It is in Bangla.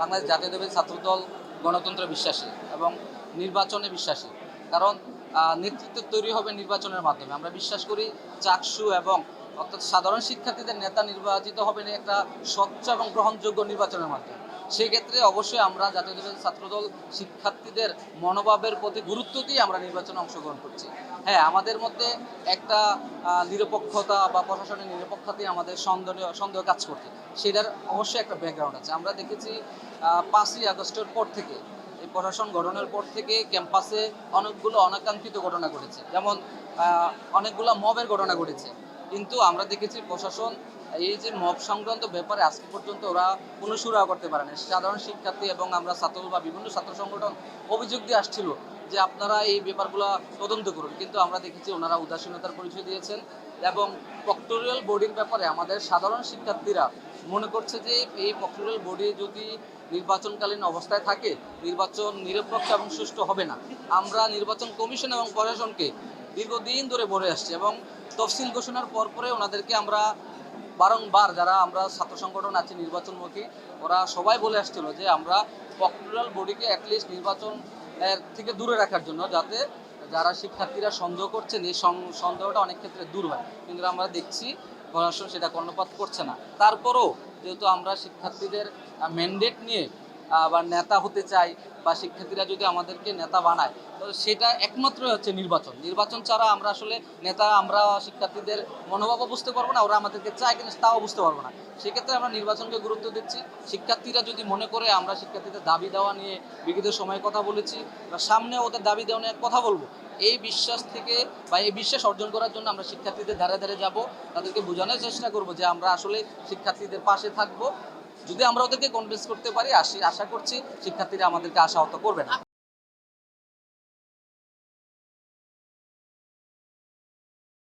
বাংলাদেশ জাতীয় জাতীয়তাবাদী ছাত্রদল গণতন্ত্রে বিশ্বাসী এবং নির্বাচনে বিশ্বাসী। কারণ নেতৃত্ব তৈরি হবে নির্বাচনের মাধ্যমে। আমরা বিশ্বাস করি চাকসু এবং অর্থাৎ সাধারণ শিক্ষার্থীদের নেতা নির্বাচিত হবেন একটা স্বচ্ছ এবং গ্রহণযোগ্য নির্বাচনের মাধ্যমে। সেই ক্ষেত্রে অবশ্যই আমরা জাতীয়তাবাদী ছাত্রদল শিক্ষার্থীদের মনোভাবের প্রতি গুরুত্ব দিয়ে আমরা নির্বাচনে অংশগ্রহণ করছি। হ্যাঁ আমাদের মধ্যে একটা নিরপেক্ষতা বা প্রশাসনের নিরপেক্ষতাই আমাদের সন্দেহ সন্দেহ কাজ করছে। সেটার অবশ্যই একটা ব্যাকগ্রাউন্ড আছে। আমরা দেখেছি পাঁচই আগস্টের পর থেকে, এই প্রশাসন গঠনের পর থেকে ক্যাম্পাসে অনেকগুলো অনাকাঙ্ক্ষিত ঘটনা ঘটেছে। যেমন অনেকগুলো মবের ঘটনা ঘটেছে। কিন্তু আমরা দেখেছি প্রশাসন এই যে মব সংক্রান্ত ব্যাপারে আজকে পর্যন্ত ওরা কোনো সুরাহ করতে পারে না সাধারণ শিক্ষার্থী এবং আমরা ছাত্র বা বিভিন্ন ছাত্র সংগঠন অভিযোগ দিয়ে আসছিল যে আপনারা এই ব্যাপারগুলো তদন্ত করুন। কিন্তু আমরা দেখেছি ওনারা উদাসীনতার পরিচয় দিয়েছেন এবং প্রক্টোরিয়াল বোর্ডিং ব্যাপারে আমাদের সাধারণ শিক্ষার্থীরা মনে করছে যে এই প্রক্টোরিয়াল বোর্ডে যদি নির্বাচনকালীন অবস্থায় থাকে, নির্বাচন নিরপেক্ষ এবং সুষ্ঠু হবে না। আমরা নির্বাচন কমিশন এবং প্রশাসনকে দীর্ঘদিন ধরে বলে আসছি এবং তফসিল ঘোষণার পর পরে ওনাদেরকে আমরা বারংবার যারা আমরা ছাত্র সংগঠন আছে নির্বাচনমুখী ওরা সবাই বলে আসছিল যে আমরা প্রক্টোরিয়াল বডিকে অ্যাটলিস্ট নির্বাচন থেকে দূরে রাখার জন্য যাতে যারা শিক্ষার্থীরা সন্দেহ করছেন, এই সন্দেহটা অনেক ক্ষেত্রে দূর হয়। কিন্তু আমরা দেখছি প্রশাসন সেটা কর্ণপাত করছে না। তারপরও যেহেতু আমরা শিক্ষার্থীদের ম্যান্ডেট নিয়ে বা নেতা হতে চাই বা শিক্ষার্থীরা যদি আমাদেরকে নেতা বানায়, তো সেটা একমাত্র হচ্ছে নির্বাচন। নির্বাচন ছাড়া আমরা আসলে নেতা, আমরা শিক্ষার্থীদের মনোভাবও বুঝতে পারব না, ওরা আমাদেরকে চায় কিনা তাও বুঝতে পারব না। সেক্ষেত্রে আমরা নির্বাচনকে গুরুত্ব দিচ্ছি। শিক্ষার্থীরা যদি মনে করে আমরা শিক্ষার্থীদের দাবি দেওয়া নিয়ে বিগত সময়ে কথা বলেছি, বা সামনে ওদের দাবি দেওয়া নিয়ে কথা বলব, এই বিশ্বাস থেকে বা এই বিশ্বাস অর্জন করার জন্য আমরা শিক্ষার্থীদের ধারে ধারে যাব। তাদেরকে বোঝানোর চেষ্টা করব যে আমরা আসলে শিক্ষার্থীদের পাশে থাকব। যদি আমরা ওদেরকে কনভিন্স করতে পারি আসি আশা করছি শিক্ষার্থীরা আমাদেরকে আশাহত করবে না।